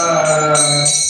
Bye. Uh,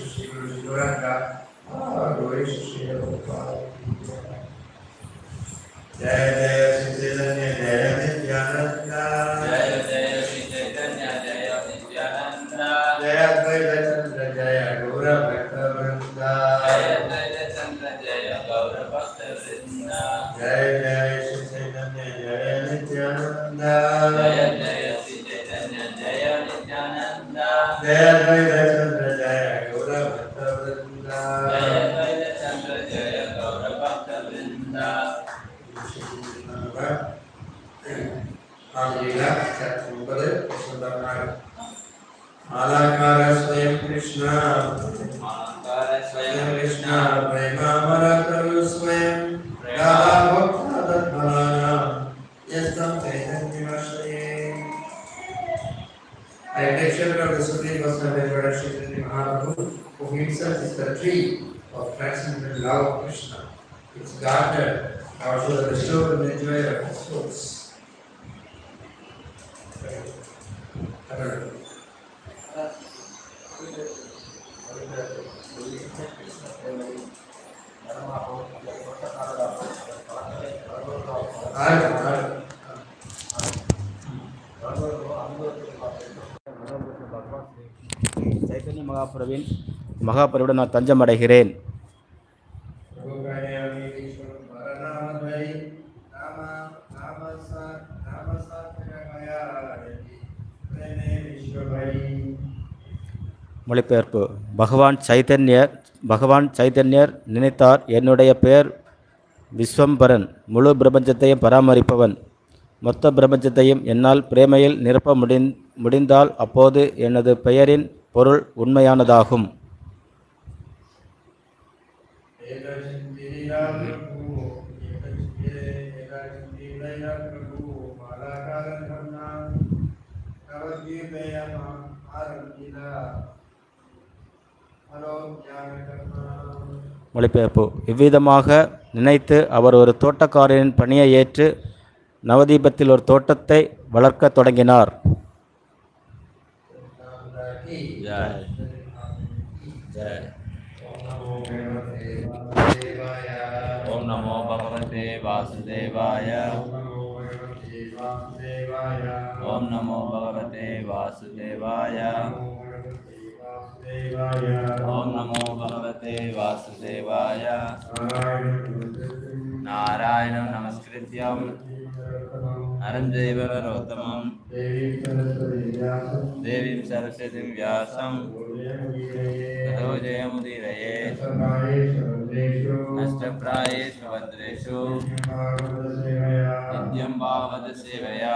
దూరంగా జయ జయ శ్రీ చైతన్య జయ Nityananda transcendental love of Krishna. It's guarded, also the restored and enjoyer of his souls. Chaitanya மகாபுரவின் மகாபுரவிடம் நான் தஞ்சம் மொழிபெயர்ப்பு. பகவான் சைதன்யர் பகவான் சைதன்யர் நினைத்தார். என்னுடைய பெயர் விஸ்வம்பரன். முழு பிரபஞ்சத்தையும் பராமரிப்பவன். மொத்த பிரபஞ்சத்தையும் என்னால் பிரேமையில் நிரப்ப முடிந் முடிந்தால் அப்போது எனது பெயரின் பொருள் உண்மையானதாகும். மொழிபெயர்ப்பு. இவ்விதமாக நினைத்து அவர் ஒரு தோட்டக்காரரின் பணியை ஏற்று நவதீபத்தில் ஒரு தோட்டத்தை வளர்க்க தொடங்கினார். ஓம் நமோ பகவதே வாசுதேவாய. ஓம் நமோ பகவதே வாசுதேவாய. ஓம் நமோ பகவதே வாசுதேவாய நாராயணம் நமஸ்கிருத்தியம் அரம் ஜெய்வர ரோத்தமம் தேவீம் சரஸ்வதி வியாசம் ஜெயமுதிரையே நஷ்டப்பிராயேஷு வந்திரேஷு நித்யம் பாவத சேவையா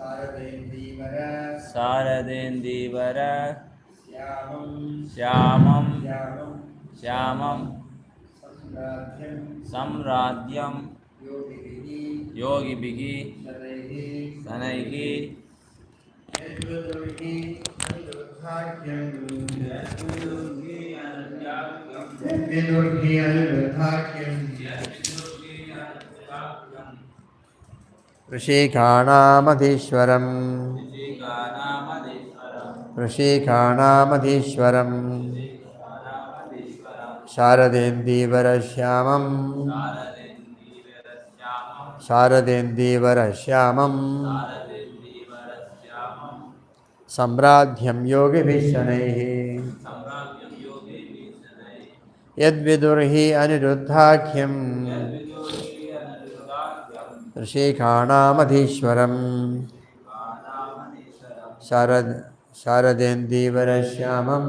शारदेन्दीवर शारदेन्दीवर श्यामं श्यामं श्यामं श्यामं सम्राज्यं योगिभिः शनैः शनैः ऋषिकाणामधीश्वरं ऋषिकाणामधीश्वरं शारदेन्दीवरश्यामं शारदेन्दीवरश्यामं सम्राध्यं योगिभिशनैः यद्विदुर्हि अनिरुद्धाख्यं ऋषिकाणामधीश्वरम्। शारद शारदेन्दीवरश्यामं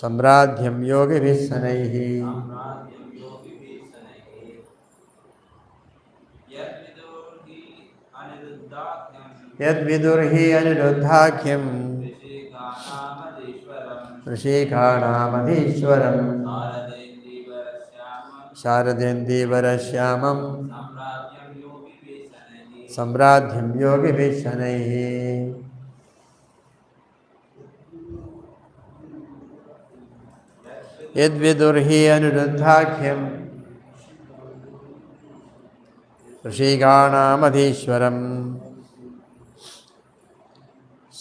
सम्राध्यं योगिभिः शनैः यद्विदुर्हि अनिरुद्धाख्यम्। ऋषिकाणामधीश्वरम्। शारदेन्दीवरश्यामं सम्राध्यं योगिभिः शनैः यद्विदुर्हि अनिरुद्धाख्यम्। ऋषिकाणामधीश्वरम्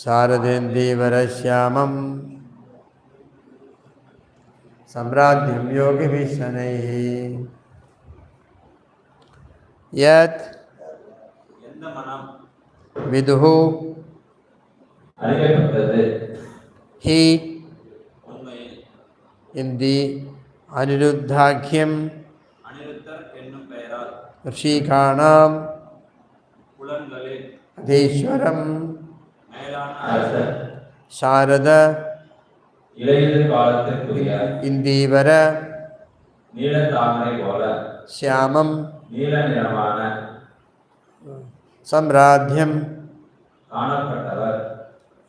शारदेन्दीवरश्यामं सम्राज्ञं योगिभिः शनैः यत् எந்த மனம் विदुः அறியப்பட்டது हि உண்மையில் in the अनिरुद्धाख्यम् அனிருத்தர் இலையுதிர் காலத்திற்குரிய இந்தீவர நீல தாமரை போல சியாமம் நீல நிறமான சம்ராத்தியம் காணப்பட்டவர்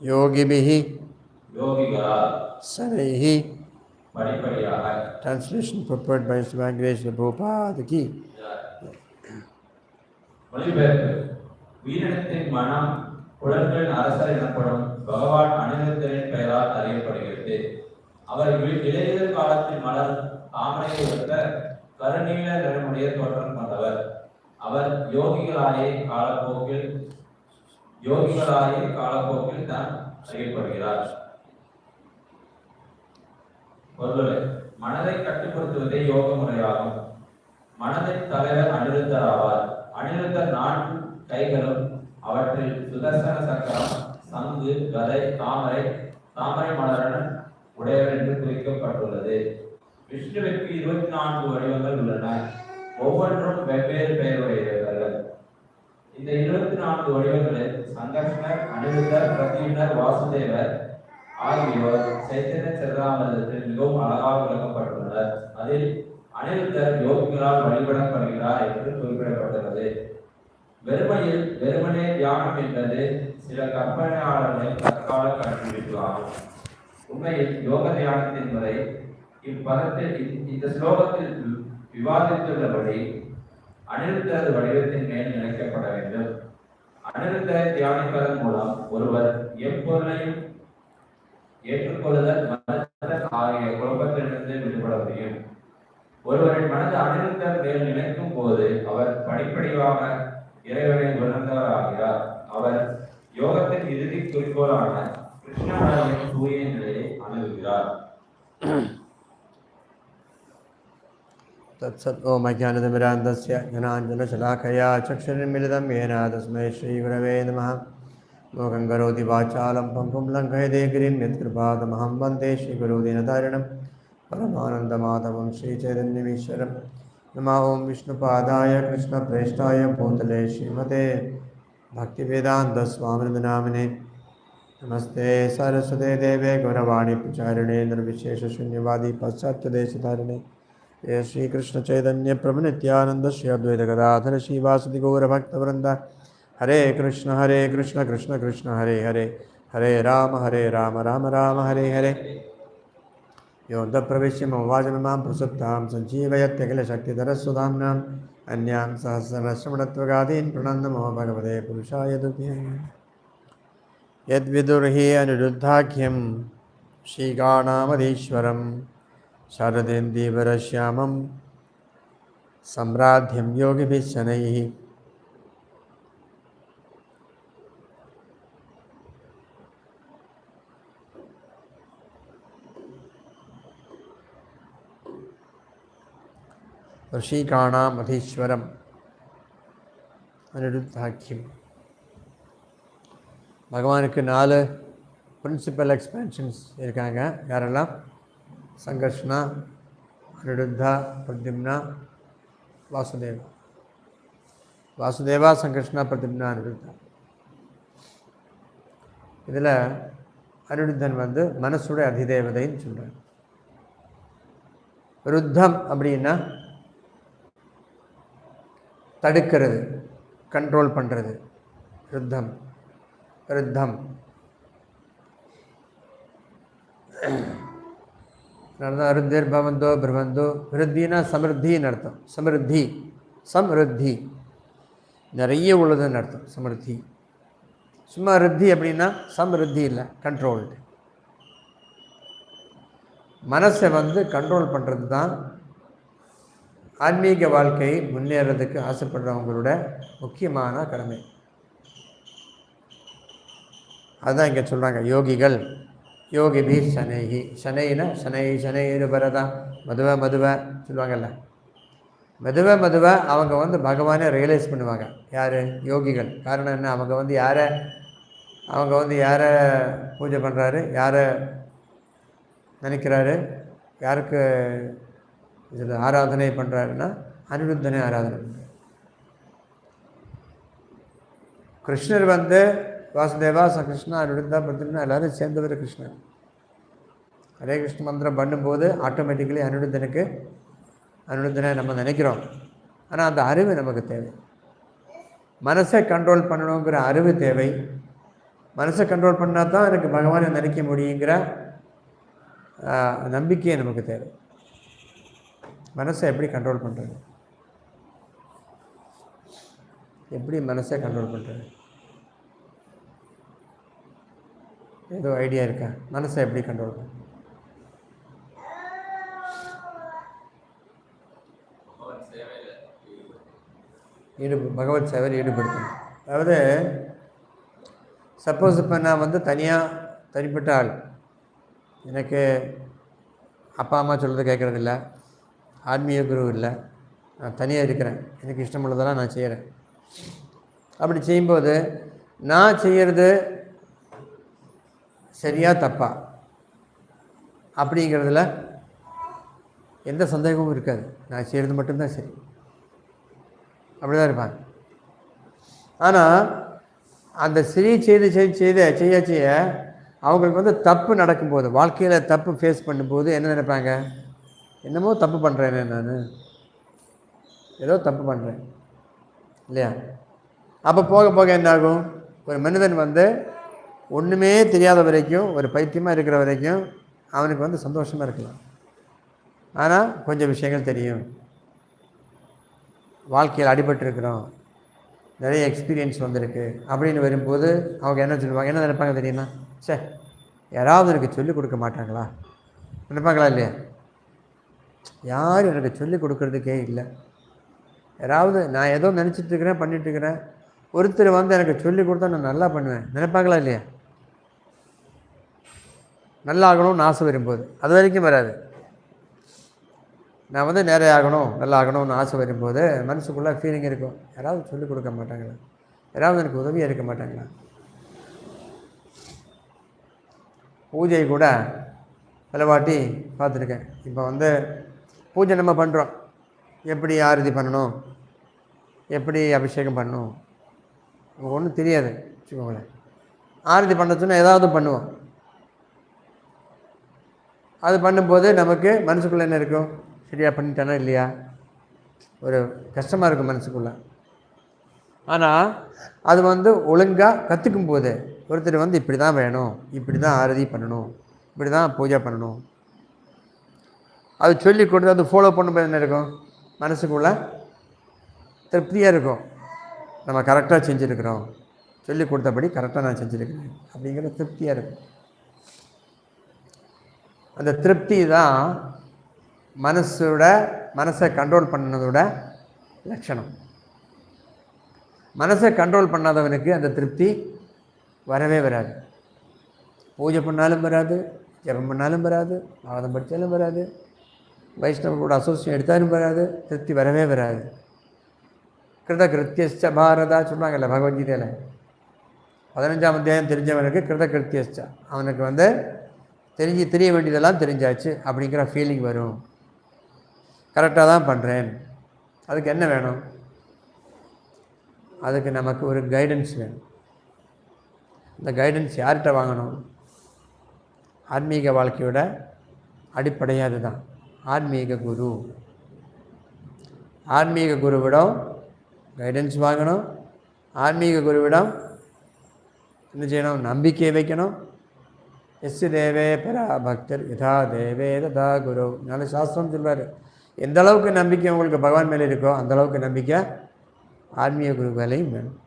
யோகிபிகி யோகிகளால் சரைஹி படிப்படியாக டிரான்ஸ்லேஷன் ப்ரிப்பேர்ட் பை சுவாங்கிரேஷ் பூபாதுகி மொழிபெயர்ப்பு உயிரினத்தின் மனம் குழல்கள் அரசர் எனப்படும் பகவான் அனிருத்தரின் பெயரால் அறியப்படுகிறது. அவர் இ- இளையுதிர் காலத்தில் மலர் தாமரையை ஒத்த கருநீல நிறமுடைய தோற்றம் கொண்டவர். அவர் யோகிகளாயே காலப்போக்கில் யோகிகளாயே காலப்போக்கில் தான் அறியப்படுகிறார். பொருளை மனதை கட்டுப்படுத்துவதே யோக முறையாகும். மனதின் தலைவர் அனிருத்தர் ஆவார். அனிருத்தர் நான்கு கைகளும் அவற்றில் சுதர்சன சக்கரம் சங்கு கதை தாமரை தாமரை மலரன் உடையவர் என்று குறிக்கப்பட்டுள்ளது. விஷ்ணுவிற்கு இருபத்தி நான்கு வடிவங்கள் உள்ளன. ஒவ்வொன்றும் வெவ்வேறு பெயருடையவர்கள் இந்த இருபத்தி நான்கு வடிவங்களில் சங்கர்ஷ்ணர் அனிருத்தர் பிரதீனர் வாசுதேவர் ஆகியோர் சைத்தன்ய சிறராமதத்தில் மிகவும் அழகாக விளக்கப்பட்டுள்ளனர். அதில் அனிருத்தர் யோகிகளால் வழிபடப்படுகிறார் என்று குறிப்பிடப்பட்டுள்ளது. வெறுமையில் வெறுமனே தியானம் என்பது சில கற்பனையாளர்களின் தற்கால கண்டுபிடிப்பு உண்மையில் யோக தியானத்தின் முறை இப்பதத்தில் இந்த- இந்த ஸ்லோகத்தில் வி- விவாதித்துள்ளபடி அனிருத்தரது வடிவத்தின் மேல் நினைக்கப்பட வேண்டும். அனிருத்தரை தியானிப்பதன் மூலம் ஒருவர் எப்பொருளையும் ஏற்றுக்கொள்ளுதல் மறுத்தல் ஆகிய குழப்பத்திலிருந்து விடுபட முடியும். ஒருவரின் மனது அனிருத்தர் மேல் நினைக்கும் போது அவர் படிப்படியாக இறைவனை உணர்ந்தவராகிறார். அவர் யோகத்தின் இறுதி குறிக்கோளான கிருஷ்ண உணர்வின் தூய நிலையை அணுகுகிறார் तत्सत् ओमज्ञानतिमिरान्तस्य ज्ञानाञ्जनशलाखया चक्षुर्मिलितं येन तस्मै श्रीगुरवे नमः लोकं करोति वाचालं पङ्कुं लङ्घयते गिरिं यत्कृपादमहं वन्दे श्रीगुरुदीनतारिणं परमानन्दमाधवं श्रीचैतन्यमीश्वरं नमः ॐ विष्णुपादाय कृष्णप्रेष्ठाय भूतले श्रीमते ഭക്തിവേദാന്ത സ്വാമിനാമിനെ നമസ്തേ. സരസ്വതേ ദേവേ ഗൗരവാണി പുചാരിണേ നിർവിശേഷ ശൂന്യവാദി പശ്ചാത്യദേശധാരണേ. ഹേ ശ്രീകൃഷ്ണ ചൈതന്യ പ്രഭുനിത്യാനന്ദ ശ്രീ അദ്വൈത ഗദാധര ശ്രീവാസതി ഗൗരഭക്തവൃന്ദ ഹരേ കൃഷ്ണ ഹരേ കൃഷ്ണ കൃഷ്ണ കൃഷ്ണ ഹരേ ഹരേ. ഹരേ രാമ ഹരേ രാമ രാമ രാമ ഹരേ ഹരേ. യോന്തപ്രവിശ്യമവാചമിമാം പ്രസക്താം സഞ്ജീവയത്യഖിലശക്തിധരസ്വതാംനാം അന്യാം സഹസ്രശ്രമണത്വകാദീൻ പ്രണന്ദമോ ഭഗവതേ പുരുഷായ ദുഃഖ്യം യദ്വിദുർഹി അനുരുദ്ധാഖ്യം ശ്രീകാണാമതീശ്വരം ശരദേന്ദീപരശ്യാമം സമ്രാധ്യം യോഗിഭിശനൈ ரிஷிகாணாம் அதீஸ்வரம் அனிருத்தாக்கியம் பகவானுக்கு நாலு பிரின்சிபல் எக்ஸ்பென்ஷன்ஸ் இருக்காங்க யாரெல்லாம் சங்கர்ஷ்னா அனிருத்தா பிரதிம்னா வாசுதேவா வாசுதேவா சங்கர்ஷ்னா பிரத்யும்னா அனிருத்தா இதில் அனிருத்தன் வந்து மனசுடைய அதிதேவதைன்னு சொல்கிறார் ருத்தம் அப்படின்னா தடுக்கிறது கண்ட்ரோல் பண்ணுறது ருத்தம் ருத்தம். அர்த்தம் அருந்தேர் பவந்தோ பிரபந்தோ விருத்தினா சமிருத்தின்னு அர்த்தம். சமிருத்தி சம்ருத்தி. நிறைய உள்ளதுன்னு அர்த்தம் சமிருத்தி. சும்மா ருத்தி அப்படின்னா சம்ருத்தி இல்லை கண்ட்ரோல்டு மனசை வந்து கண்ட்ரோல் பண்ணுறது தான் ஆன்மீக வாழ்க்கை முன்னேறதுக்கு ஆசைப்படுறவங்களோட முக்கியமான கடமை. அதுதான் இங்கே சொல்கிறாங்க யோகிகள். யோகி பி சனேகி. சனைனா? சனை சனையிரு பரதான். மதுவ மதுவ சொல்லுவாங்கல்ல. மெதுவ மெதுவ அவங்க வந்து பகவானை ரியலைஸ் பண்ணுவாங்க. யார்? யோகிகள். காரணம் என்ன? அவங்க வந்து யாரை? அவங்க வந்து யாரை பூஜை பண்ணுறாரு யாரை நினைக்கிறாரு? யாருக்கு இதில் ஆராதனை பண்ணுறாருன்னா அனிருத்தனை ஆராதனை பண்ணுறாரு கிருஷ்ணர் வந்து வாசுதேவா ச கிருஷ்ணா அனிருத்தா பத்ரினா எல்லோரும் சேர்ந்தவர் கிருஷ்ணர். ஹரே கிருஷ்ண மந்திரம் பண்ணும்போது ஆட்டோமேட்டிக்கலி அனிருத்தனுக்கு அனிருத்தனை நம்ம நினைக்கிறோம். ஆனால் அந்த அறிவு நமக்கு தேவை. மனசை கண்ட்ரோல் பண்ணணுங்கிற அறிவு தேவை. மனசை கண்ட்ரோல் பண்ணால் தான் எனக்கு பகவானை நினைக்க முடியுங்கிற நம்பிக்கையை நமக்கு தேவை. மனசை எப்படி கண்ட்ரோல் பண்ணுறது எப்படி மனசை கண்ட்ரோல் பண்ணுறது ஏதோ ஐடியா இருக்கா? மனசை எப்படி கண்ட்ரோல் பண்ண பகவத் பகவத் சேவையில் ஈடுபடுத்தணும். அதாவது சப்போஸ் இப்போ நான் வந்து தனியாக தனிப்பட்ட ஆள். எனக்கு அப்பா அம்மா சொல்கிறது கேட்குறதில்ல. ஆன்மீக குரு இல்லை. நான் தனியாக இருக்கிறேன். எனக்கு இஷ்டமுள்ளதெல்லாம் நான் செய்கிறேன். அப்படி செய்யும்போது நான் செய்கிறது சரியா தப்பா? அப்படிங்கிறதுல எந்த சந்தேகமும் இருக்காது. நான் செய்கிறது மட்டும்தான் சரி. அப்படி தான் இருப்பாங்க. ஆனால் அந்த சரி செய்து செய்து செய்த செய்ய செய்ய அவங்களுக்கு வந்து தப்பு நடக்கும்போது வாழ்க்கையில் தப்பு ஃபேஸ் பண்ணும்போது என்ன நினைப்பாங்க? என்னமோ தப்பு பண்ணுறேனே நான். ஏதோ தப்பு பண்ணுறேன் இல்லையா? அப்போ போக போக என்ன ஆகும் ஒரு மனிதன் வந்து ஒன்றுமே தெரியாத வரைக்கும் ஒரு பைத்தியமாக இருக்கிற வரைக்கும் அவனுக்கு வந்து சந்தோஷமாக இருக்கலாம். ஆனால் கொஞ்சம் விஷயங்கள் தெரியும். வாழ்க்கையில் அடிபட்டிருக்கிறோம். நிறைய எக்ஸ்பீரியன்ஸ் வந்திருக்கு. அப்படின்னு வரும்போது அவங்க என்ன சொல்லுவாங்க? என்ன நினைப்பாங்க தெரியுமா? சே யாராவது எனக்கு சொல்லிக் கொடுக்க மாட்டாங்களா? நினைப்பாங்களா இல்லையா? யாரும் எனக்கு சொல்லிக் கொடுக்கறதுக்கே இல்லை. யாராவது நான் ஏதோ நினச்சிட்ருக்கிறேன் பண்ணிட்டுருக்கிறேன் ஒருத்தர் வந்து எனக்கு சொல்லிக் கொடுத்தா நான் நல்லா பண்ணுவேன். நினைப்பாங்களா இல்லையா? நல்லா ஆகணும்னு ஆசை வரும்போது. அது வரைக்கும் வராது. நான் வந்து நிறைய ஆகணும் நல்லா ஆகணும்னு ஆசை வரும்போது மனசுக்குள்ளே ஃபீலிங் இருக்கும். யாராவது சொல்லிக் கொடுக்க மாட்டாங்களா? யாராவது எனக்கு உதவியாக இருக்க மாட்டாங்களா? பூஜை கூட பலவாட்டி பார்த்துருக்கேன். இப்போ வந்து பூஜை நம்ம பண்ணுறோம் எப்படி ஆரதி பண்ணணும்? எப்படி அபிஷேகம் பண்ணணும்? நமக்கு ஒன்றும் தெரியாது. வச்சுக்கோங்களேன். ஆரதி பண்ண சொன்னால் ஏதாவது பண்ணுவோம். அது பண்ணும்போது நமக்கு மனசுக்குள்ளே என்ன இருக்கும்? சரியாக பண்ணிட்டானா இல்லையா? ஒரு கஷ்டமாக இருக்கும் மனசுக்குள்ளே. ஆனால் அது வந்து ஒழுங்காக கற்றுக்கும் போது ஒருத்தர் வந்து இப்படி தான் வேணும் இப்படி தான் ஆரதி பண்ணணும் இப்படி தான் பூஜை பண்ணணும் அது சொல்லி கொடுத்து அதை ஃபாலோ பண்ணும்போது என்ன இருக்கும்? மனசுக்குள்ளே திருப்தியாக இருக்கும். நம்ம கரெக்டாக செஞ்சுருக்கிறோம். சொல்லி கொடுத்தபடி கரெக்டாக நான் செஞ்சுருக்கிறேன். அப்படிங்கிற திருப்தியாக இருக்கும். அந்த திருப்தி தான் மனசோட மனசை கண்ட்ரோல் பண்ணதோட லட்சணம். மனசை கண்ட்ரோல் பண்ணாதவனுக்கு அந்த திருப்தி வரவே வராது. பூஜை பண்ணாலும் வராது ஜெபம் பண்ணாலும் வராது மாதம் படித்தாலும் வராது வைஷ்ணவ கூட அசோசியம் எடுத்தாலும் வராது திருப்தி வரவே வராது. கிருத கிருத்தியஸ்ட பாரதா சொன்னாங்கல்ல பகவத்கீதையில் பதினஞ்சாம் அத்தியாயம் தெரிஞ்சவனுக்கு கிருத கிருத்தியஸ்ட அவனுக்கு வந்து தெரிஞ்சு தெரிய வேண்டியதெல்லாம் தெரிஞ்சாச்சு அப்படிங்கிற ஃபீலிங் வரும். கரெக்டாக தான் பண்ணுறேன் அதுக்கு என்ன வேணும்? அதுக்கு நமக்கு ஒரு கைடன்ஸ் வேணும். இந்த கைடன்ஸ் யார்கிட்ட வாங்கணும்? ஆன்மீக வாழ்க்கையோட அடிப்படையாக அதுதான். ஆன்மீக குரு. ஆன்மீக குருவிடம் கைடன்ஸ் வாங்கணும். ஆன்மீக குருவிடம் என்ன செய்யணும்? நம்பிக்கை வைக்கணும். எஸ் தேவே பெறா பக்தர் யதா தேவே ததா குரு. நல்ல சாஸ்திரம் சொல்வார். எந்த அளவுக்கு நம்பிக்கை உங்களுக்கு பகவான் மேலே இருக்கோ அந்த அளவுக்கு நம்பிக்கை ஆன்மீக குரு மேலேயும் வேணும்.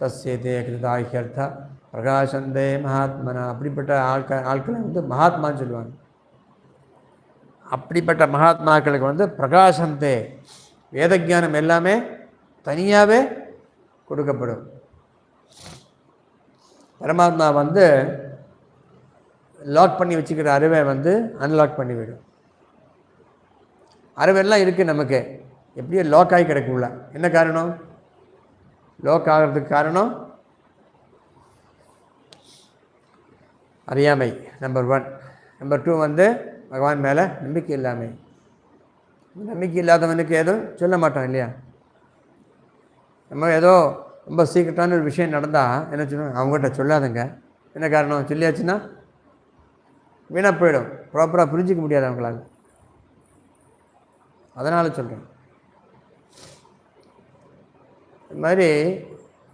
தஸ்யதே கிருதாகியர்த்தா பிரகாசந்தே மகாத்மனா. அப்படிப்பட்ட ஆட்கள் ஆட்களை வந்து மகாத்மான்னு சொல்லுவாங்க. அப்படிப்பட்ட மகாத்மாக்களுக்கு வந்து பிரகாசந்தே வேதஜானம் எல்லாமே தனியாகவே கொடுக்கப்படும். பரமாத்மா வந்து லாக் பண்ணி வச்சுக்கிற அறிவை வந்து அன்லாக் பண்ணிவிடும். அறிவெல்லாம் இருக்குது நமக்கு. எப்படியோ லாக் ஆகி கிடக்குள்ள என்ன காரணம்? லாக் ஆகிறதுக்கு காரணம்? அறியாமை நம்பர் ஒன் நம்பர் டூ வந்து பகவான் மேலே நம்பிக்கை இல்லாமல் நம்பிக்கை இல்லாதவனுக்கு எதுவும் சொல்ல மாட்டோம் இல்லையா? நம்ம ஏதோ ரொம்ப சீக்கிரட்டான ஒரு விஷயம் நடந்தால் என்ன சொல்லுவோம் அவங்ககிட்ட சொல்லாதுங்க. என்ன காரணம்? சொல்லியாச்சுன்னா வீணாக போயிடும். ப்ராப்பராக புரிஞ்சிக்க முடியாது அவங்களால. அதனால் சொல்கிறேன் இது மாதிரி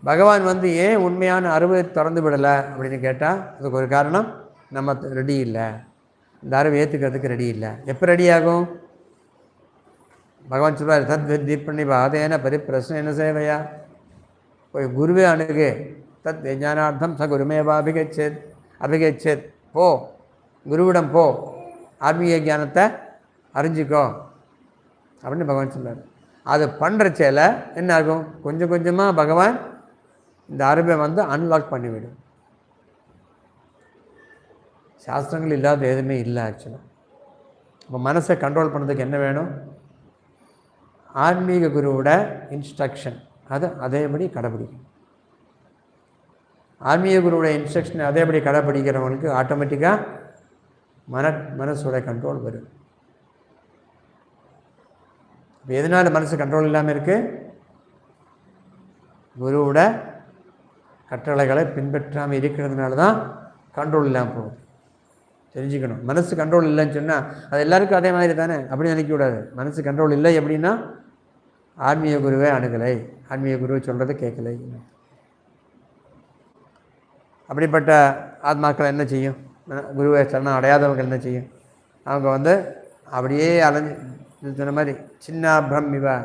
பகவான் வந்து ஏன் உண்மையான அறுவை திறந்து விடலை அப்படின்னு கேட்டால் அதுக்கு ஒரு காரணம் நம்ம ரெடி இல்லை. இந்த அறுவை ஏற்றுக்கிறதுக்கு ரெடி இல்லை. எப்போ ரெடி ஆகும்? பகவான் சொல்வார் தத் தீப்பண்ணி பாதேன பரிப்பிரசன என்ன சேவையா? போய் குருவே அணுகு. தத் ஞானார்த்தம் ச குருமேவா அபிகச்சேத். அபிகச்சேத். போ. குருவிடம் போ. ஆன்மீக ஞானத்தை அறிஞ்சிக்கோ. அப்படின்னு பகவான் சொல்றார். அது பண்ணுற செயலை என்ன ஆகும் கொஞ்சம் கொஞ்சமாக பகவான் இந்த அறிவை வந்து அன்லாக் பண்ணிவிடும். சாஸ்திரங்கள் இல்லாத எதுவுமே இல்லை ஆக்சுவலாக இப்போ மனசை கண்ட்ரோல் பண்ணுறதுக்கு என்ன வேணும்? ஆன்மீக குருவோட இன்ஸ்ட்ரக்ஷன் அதை அதேபடி கடைப்பிடிக்கணும் ஆன்மீக குருவோட இன்ஸ்ட்ரக்ஷன் அதேபடி கடைப்பிடிக்கிறவங்களுக்கு ஆட்டோமேட்டிக்காக மன மனசோட கண்ட்ரோல் வரும். இப்போ எதனால் மனசு கண்ட்ரோல் இல்லாமல் இருக்குது குருவோட கட்டளைகளை பின்பற்றாமல் இருக்கிறதுனால தான் கண்ட்ரோல் இல்லாமல் போகுது. தெரிஞ்சுக்கணும். மனசு கண்ட்ரோல் இல்லைன்னு சொன்னால் அது எல்லாருக்கும் அதே மாதிரி தானே? அப்படி நினைக்கக்கூடாது. மனசு கண்ட்ரோல் இல்லை எப்படின்னா ஆன்மீக குருவே அணுகலை. ஆன்மீக குருவை சொல்கிறத கேட்கலை. அப்படிப்பட்ட ஆத்மாக்கள் என்ன செய்யும்? குருவை சரணம் அடையாதவங்க என்ன செய்யும்? அவங்க வந்து அப்படியே அலைஞ்சு சொன்ன மாதிரி சின்ன பிரம்மிவா.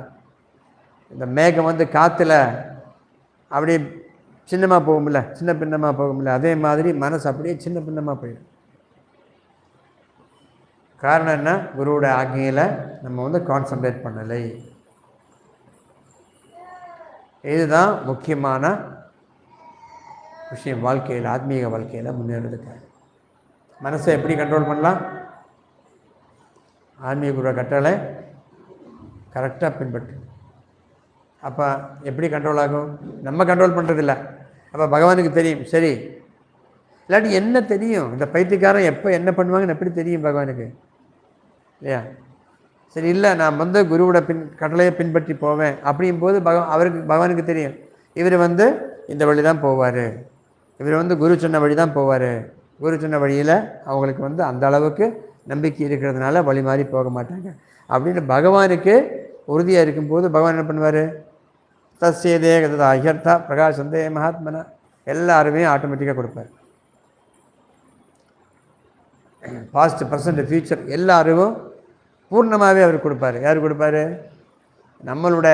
இந்த மேகம் வந்து காற்றுல அப்படியே சின்னமாக போகும்ல சின்ன பின்னமாக போகும்ல அதே மாதிரி மனசு அப்படியே சின்ன பின்னமாக போயிடும். காரணம் என்ன? குருவோட ஆக்ஞையில் நம்ம வந்து கான்சன்ட்ரேட் பண்ணலை. இதுதான் முக்கியமான விஷயம் வாழ்க்கையில் ஆத்மீக வாழ்க்கையில் முன்னேறதுக்கு. மனசை எப்படி கண்ட்ரோல் பண்ணலாம்? ஆன்மீக குரு கட்டளை கரெக்டாக பின்பற்று. அப்போ எப்படி கண்ட்ரோல் ஆகும்? நம்ம கண்ட்ரோல் பண்ணுறதில்ல அப்போ பகவானுக்கு தெரியும் சரி. இல்லாட்டி என்ன தெரியும்? இந்த பைத்தியக்காரன் எப்போ என்ன பண்ணுவாங்கன்னு எப்படி தெரியும் பகவானுக்கு? இல்லையா? சரி இல்லை நான் வந்து குருவோட பின் கடலையை பின்பற்றி போவேன். அப்படியும் போது பக அவருக்கு பகவானுக்கு தெரியும். இவர் வந்து இந்த வழி தான் போவார். இவர் வந்து குரு சொன்ன வழி தான் போவார். குரு சொன்ன வழியில் அவங்களுக்கு வந்து அந்த அளவுக்கு நம்பிக்கை இருக்கிறதுனால வழி மாறி போக மாட்டாங்க. அப்படின்னு பகவானுக்கு உறுதியாக இருக்கும்போது பகவான் என்ன பண்ணுவார்? தஸ்யதே கதா பிரகாஷ் சந்தே மகாத்மனா. எல்லாருமே ஆட்டோமேட்டிக்காக கொடுப்பார். பாஸ்ட் ப்ரெசண்ட் ஃப்யூச்சர் எல்லா அறிவும் பூர்ணமாகவே அவர் கொடுப்பாரு. யார் கொடுப்பாரு? நம்மளோட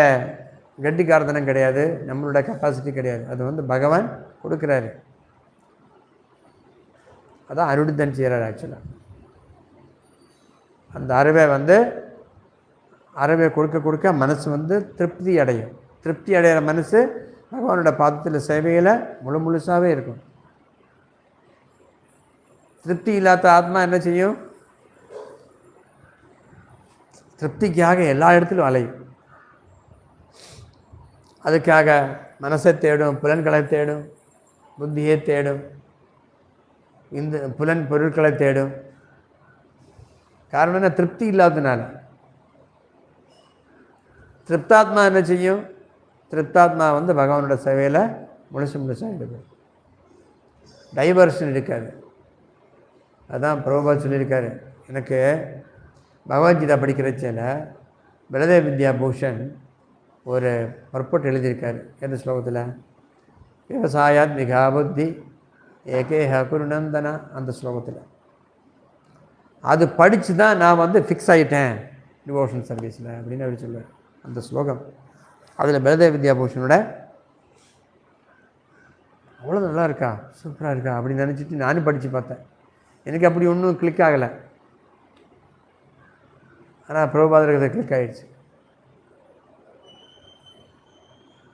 கட்டிக்காரத்தனம் கிடையாது நம்மளோட கெப்பாசிட்டி கிடையாது. அது வந்து பகவான் கொடுக்குறாரு. அதான் அருடித்தன் செய்கிறார் ஆக்சுவலாக அந்த அறிவை வந்து அறிவை கொடுக்க கொடுக்க மனசு வந்து திருப்தி அடையும். திருப்தி அடைகிற மனசு பகவானோட பாதத்தில் சேவையில் முழு முழுசாகவே இருக்கும். திருப்தி இல்லாத ஆத்மா என்ன செய்யும்? திருப்திக்காக எல்லா இடத்திலும் அலையும். அதுக்காக மனசை தேடும் புலன்களை தேடும் புத்தியை தேடும் இந்த புலன் பொருட்களை தேடும். காரணம் என்ன? திருப்தி இல்லாததுனால. திருப்தாத்மா என்ன செய்யும்? திருப்தாத்மா வந்து பகவானோட சேவையில் முழுசு முழுசாக இருக்கும் டைவர்ஷன் இருக்காது. அதான் பிரபுபா சொல்லியிருக்காரு. எனக்கு பகவத்கீதா படிக்கிறச்சேல பிரதே வித்யா பூஷன் ஒரு பர்பட் எழுதியிருக்காரு. எந்த ஸ்லோகத்தில்? விவசாயாத் மிகா புத்தி ஏகேஹ குருநந்தனா அந்த ஸ்லோகத்தில். அது படித்து தான் நான் வந்து ஃபிக்ஸ் ஆகிட்டேன் டிவோஷன் சர்வீஸில் அப்படின்னு அவர் சொல்லுவார் அந்த ஸ்லோகம். அதில் பிரதே வித்யா பூஷனோட அவ்வளோ நல்லா இருக்கா? சூப்பராக இருக்கா? அப்படின்னு நினச்சிட்டு நானும் படித்து பார்த்தேன். எனக்கு அப்படி ஒன்றும் கிளிக் ஆகலை. ஆனால் பிரபுபாதருக்கு கிளிக் ஆகிடுச்சு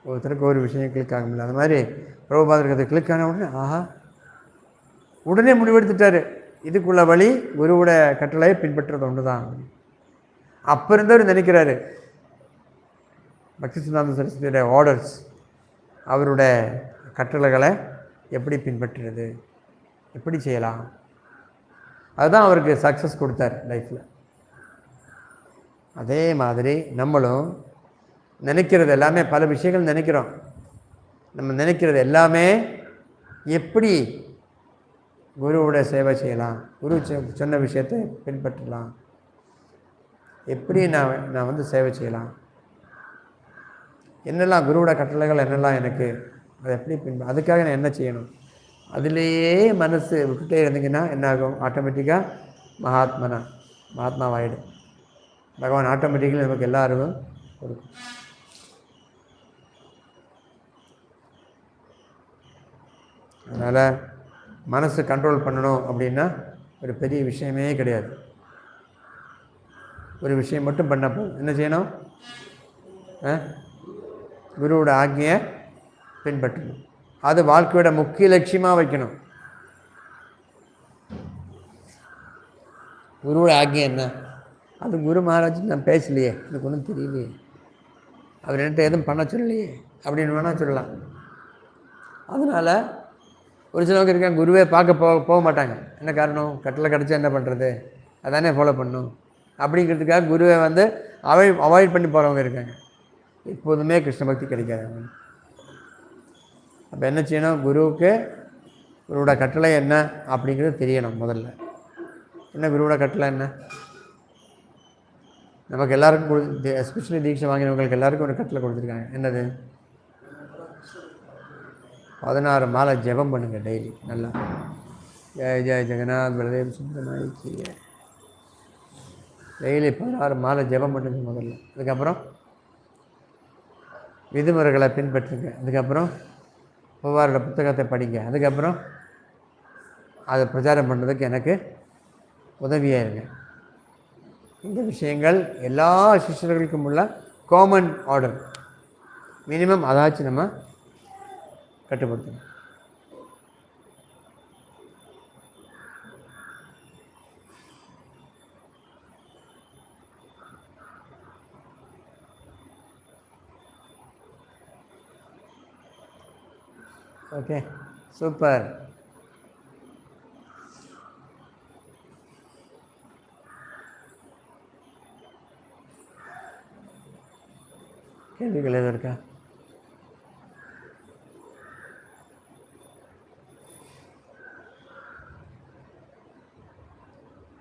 ஒருத்தருக்கு ஒரு விஷயம் கிளிக் ஆக முடியல. அந்த மாதிரி பிரபுபாதருக்கு கிளிக் ஆன உடனே ஆஹா உடனே முடிவெடுத்துட்டார். இதுக்குள்ள வழி குருவோட கட்டளையை பின்பற்றுறது ஒன்று தான் அப்போ இருந்தவர் நினைக்கிறாரு பக்தி சிந்தாந்த சரஸ்வதியோட ஆர்டர்ஸ் அவரோட கட்டளைகளை எப்படி பின்பற்றுறது எப்படி செய்யலாம்? அதுதான் அவருக்கு சக்ஸஸ் கொடுத்தார் லைஃப்பில் அதே மாதிரி நம்மளும் நினைக்கிறது எல்லாமே பல விஷயங்கள் நினைக்கிறோம். நம்ம நினைக்கிறது எல்லாமே எப்படி குருவோட சேவை செய்யலாம் குரு சொ- சொன்ன விஷயத்தை பின்பற்றலாம் எப்படி நான் நான் வந்து சேவை செய்யலாம் என்னெல்லாம் குருவோட கட்டளைகள் என்னெல்லாம் எனக்கு அதை எப்படி பின்ப அதுக்காக நான் என்ன செய்யணும்? அதிலேயே மனசு விட்டுட்டே இருந்தீங்கன்னா என்ன ஆகும் ஆட்டோமேட்டிக்காக மகாத்மனா மகாத்மாவாயிடும் பகவான் ஆட்டோமேட்டிக்கலி நமக்கு எல்லா அறிவும் கொடுக்கும் அதனால் மனசு கண்ட்ரோல் பண்ணணும் அப்படின்னா ஒரு பெரிய விஷயமே கிடையாது ஒரு விஷயம் மட்டும் பண்ண போதும் என்ன செய்யணும் ஆ? குருவோட ஆக்ஞையை பின்பற்றணும் அது வாழ்க்கையோட முக்கிய லட்சியமாக வைக்கணும். குருவோட ஆக்கியம் என்ன? அது குரு மகாராஜ் நான் பேசலையே எனக்கு ஒன்றும் தெரியலையே. அவர் என்கிட்ட எதுவும் பண்ண சொல்லலையே அப்படின்னு வேணால் சொல்லலாம். அதனால் ஒரு சிலவங்க இருக்காங்க குருவே பார்க்க போக போக மாட்டாங்க. என்ன காரணம்? கட்டில் கிடச்சா என்ன பண்ணுறது அதானே ஃபாலோ பண்ணும். அப்படிங்கிறதுக்காக குருவை வந்து அவாய்ட் அவாய்ட் பண்ணி போகிறவங்க இருக்காங்க. எப்போதுமே கிருஷ்ண பக்தி கிடைக்காது அவங்க அப்போ என்ன செய்யணும்? குருவுக்கு குருவோட கட்டளை என்ன? அப்படிங்கிறது தெரியணும் முதல்ல. என்ன குருவோட கட்டளை என்ன? நமக்கு எல்லாருக்கும் கொடு எஸ்பெஷலி தீட்சை வாங்கினவங்களுக்கு எல்லாருக்கும் ஒரு கட்டளை கொடுத்துருக்காங்க. என்னது? பதினாறு மாலை ஜெபம் பண்ணுங்கள் டெய்லி நல்லா. ஜெய ஜெய ஜெகநாத் பலதேவ் செய்ய டெய்லி பதினாறு மாலை ஜெபம் பண்ணுங்க முதல்ல. அதுக்கப்புறம் விதிமுறைகளை பின்பற்றுங்க. அதுக்கப்புறம் புவாரோட புத்தகத்தை படிங்க. அதுக்கப்புறம் அதை பிரச்சாரம் பண்ணுறதுக்கு எனக்கு உதவியாக இருங்க. இந்த விஷயங்கள் எல்லா சிஷியர்களுக்கும் உள்ள காமன் ஆர்டர் மினிமம் அதாச்சும் நம்ம கட்டுப்படுத்தணும். Okay super. கேள்விகள் எதுவும் இருக்கா?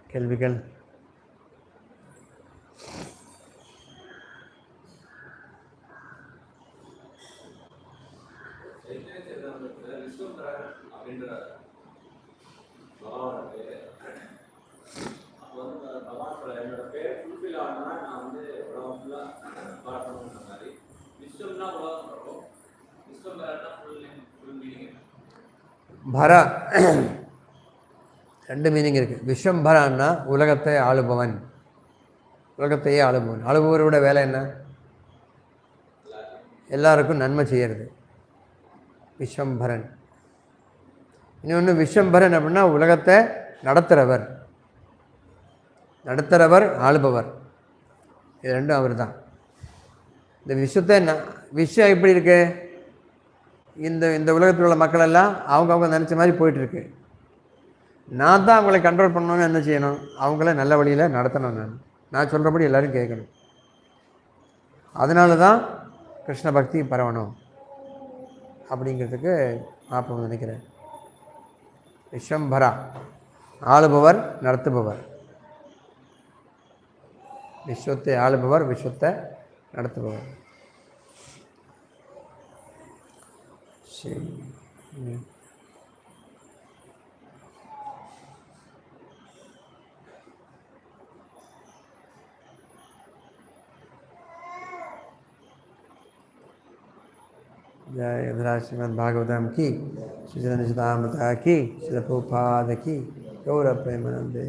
கேள்விகள் விஸ்வம்பரன் அப்படின்ற பகவானோட பேரு அப்போ வந்து பகவான் சொல்ல என்னோட பேர் ஃபுல்ஃபில் ஆகணும்னா நான் வந்து உலகம் ஃபுல்லாக பார்க்கணுன்ற மாதிரி. விஸ்வம்னா உலகம் வரும். விஸ்வம்பரன்னா ஃபுல் ஃபுல் மீனிங் பரா. ரெண்டு மீனிங் இருக்குது விஸ்வம்பரான்னா உலகத்தை ஆளுபவன். உலகத்தையே ஆளுபவன். ஆளுபவரோட வேலை என்ன? எல்லாருக்கும் நன்மை செய்கிறது விஸ்வம்பரன் இன்னொன்று விஸ்வம்பரன் அப்படின்னா உலகத்தை நடத்துகிறவர் நடத்துகிறவர் ஆளுபவர். இது ரெண்டும் அவர் தான் இந்த விஷயத்தை விஷயம் எப்படி இருக்குது இந்த இந்த உலகத்தில் உள்ள மக்கள் எல்லாம் அவங்க அவங்க நினச்ச மாதிரி போயிட்டுருக்கு. நான் தான் அவங்களை கண்ட்ரோல் பண்ணணும்னு என்ன செய்யணும்? அவங்கள நல்ல வழியில் நடத்தணும் நான். நான் சொல்கிறபடி எல்லோரும் கேட்கணும். அதனால தான் கிருஷ்ண பக்தி பரவணும். அப்படிங்கிறதுக்கு நான் நினைக்கிறேன். விஸ்வம்பரா. ஆளுபவர் நடத்துபவர். விஸ்வத்தை ஆளுபவர் விஸ்வத்தை நடத்துபவர் சரி ம். जय अभिलाष श्रीमद् भागवतम की श्री चंद्र की श्री प्रभुपाद की गौरव प्रेमानंदे